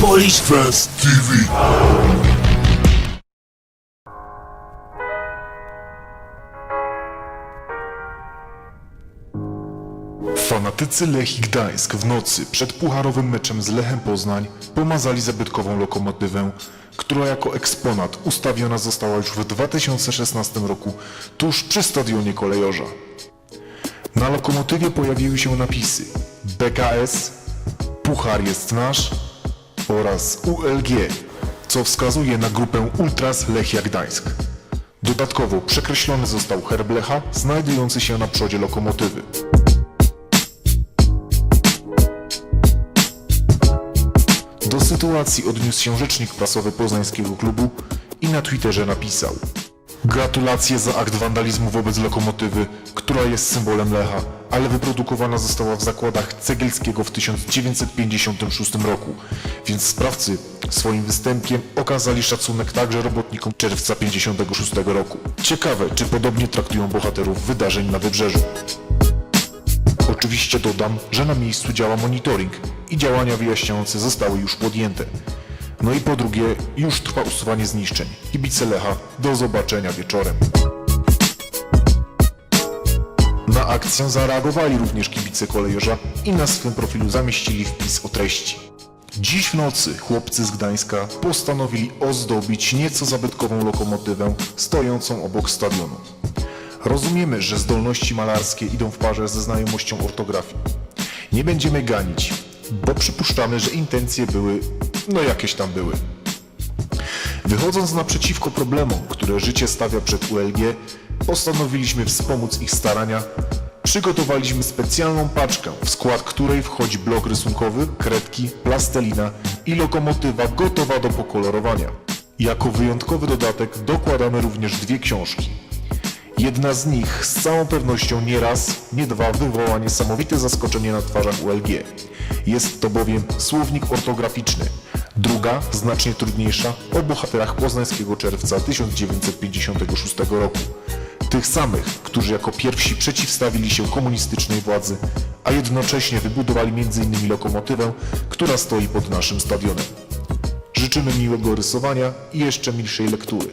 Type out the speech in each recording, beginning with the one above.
Polish Fans TV. Fanatycy Lechii Gdańsk w nocy przed pucharowym meczem z Lechem Poznań pomazali zabytkową lokomotywę, która jako eksponat ustawiona została już w 2016 roku tuż przy stadionie kolejorza. Na lokomotywie pojawiły się napisy BKS, Puchar jest nasz oraz ULG, co wskazuje na grupę Ultras Lechia Gdańsk. Dodatkowo przekreślony został herb Lecha znajdujący się na przodzie lokomotywy. Do sytuacji odniósł się rzecznik prasowy poznańskiego klubu i na Twitterze napisał Gratulacje za akt wandalizmu wobec lokomotywy, która jest symbolem Lecha, ale wyprodukowana została w zakładach Cegielskiego w 1956 roku, więc sprawcy swoim występiem okazali szacunek także robotnikom czerwca 56 roku. Ciekawe, czy podobnie traktują bohaterów wydarzeń na Wybrzeżu. Oczywiście dodam, że na miejscu działa monitoring i działania wyjaśniające zostały już podjęte. No i po drugie, już trwa usuwanie zniszczeń. Kibice Lecha, do zobaczenia wieczorem. Na akcję zareagowali również kibice kolejorza i na swym profilu zamieścili wpis o treści. Dziś w nocy chłopcy z Gdańska postanowili ozdobić nieco zabytkową lokomotywę stojącą obok stadionu. Rozumiemy, że zdolności malarskie idą w parze ze znajomością ortografii. Nie będziemy ganić, bo przypuszczamy, że intencje były, no jakieś tam były. Wychodząc naprzeciwko problemom, które życie stawia przed ULG, postanowiliśmy wspomóc ich starania. Przygotowaliśmy specjalną paczkę, w skład której wchodzi blok rysunkowy, kredki, plastelina i lokomotywa gotowa do pokolorowania. Jako wyjątkowy dodatek dokładamy również dwie książki. Jedna z nich z całą pewnością nie raz, nie dwa wywoła niesamowite zaskoczenie na twarzach ULG. Jest to bowiem słownik ortograficzny. Druga, znacznie trudniejsza, o bohaterach poznańskiego czerwca 1956 roku. Tych samych, którzy jako pierwsi przeciwstawili się komunistycznej władzy, a jednocześnie wybudowali m.in. lokomotywę, która stoi pod naszym stadionem. Życzymy miłego rysowania i jeszcze milszej lektury.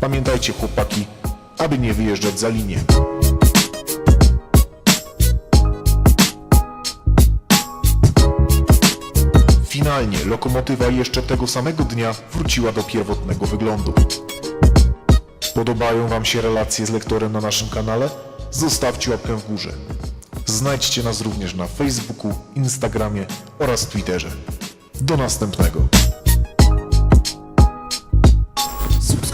Pamiętajcie chłopaki, aby nie wyjeżdżać za linię. Finalnie lokomotywa jeszcze tego samego dnia wróciła do pierwotnego wyglądu. Podobają Wam się relacje z lektorem na naszym kanale? Zostawcie łapkę w górze. Znajdźcie nas również na Facebooku, Instagramie oraz Twitterze. Do następnego.